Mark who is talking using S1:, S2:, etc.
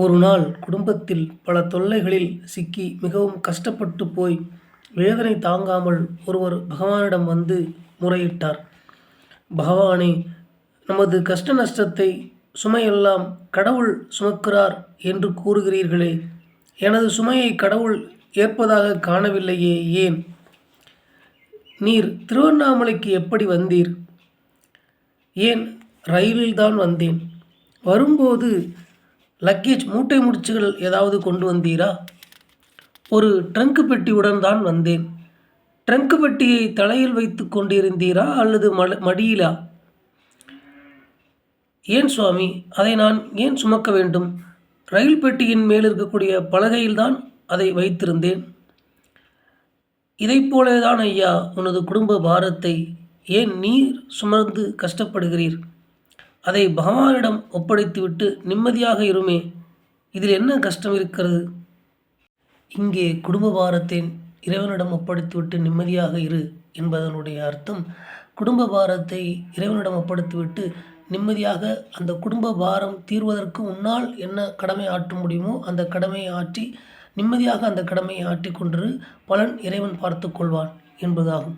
S1: ஒரு நாள் குடும்பத்தில் பல தொல்லைகளில் சிக்கி மிகவும் கஷ்டப்பட்டு போய் வேதனை தாங்காமல் ஒருவர் பகவானிடம் வந்து முறையிட்டார். பகவானே நமது கஷ்ட நஷ்டத்தை சுமையெல்லாம் கடவுள் சுமக்கிறார் என்று கூறுகிறீர்களே எனது சுமையை கடவுள் ஏற்பதாக காணவில்லையே ஏன்? நீர் திருவண்ணாமலைக்கு எப்படி வந்தீர்? ஏன் ரயிலில்தான் வந்தேன்? வரும்போது லக்கேஜ் மூட்டை முடிச்சுகள் ஏதாவது கொண்டு வந்தீரா? ஒரு ட்ரங்க் பெட்டியுடன் தான் வந்தேன். ட்ரங்க் பெட்டியை தலையில் வைத்து கொண்டிருந்தீரா அல்லது மல மடியிலா? ஏன் சுவாமி அதை நான் ஏன் சுமக்க வேண்டும்? ரயில் பெட்டியின் மேல் இருக்கக்கூடிய பலகையில்தான் அதை வைத்திருந்தேன். இதைப் போலதான் ஐயா உனது குடும்ப பாரத்தை ஏன் நீர் சுமர்ந்து கஷ்டப்படுகிறீர்? அதை பகவானிடம் ஒப்படைத்துவிட்டு நிம்மதியாக இருமே. இதில் என்ன கஷ்டம் இருக்கிறது? இங்கே குடும்ப பாரத்தை இறைவனிடம் ஒப்படைத்துவிட்டு நிம்மதியாக இரு என்பதனுடைய அர்த்தம் குடும்ப பாரத்தை இறைவனிடம் ஒப்படைத்துவிட்டு நிம்மதியாக அந்த குடும்ப பாரம் தீர்வதற்கு உன்னால் என்ன கடமை ஆற்ற முடியுமோ அந்த கடமையை ஆற்றி நிம்மதியாக அந்த கடமையை ஆற்றிக் பலன் இறைவன் பார்த்து கொள்வான் என்பதாகும்.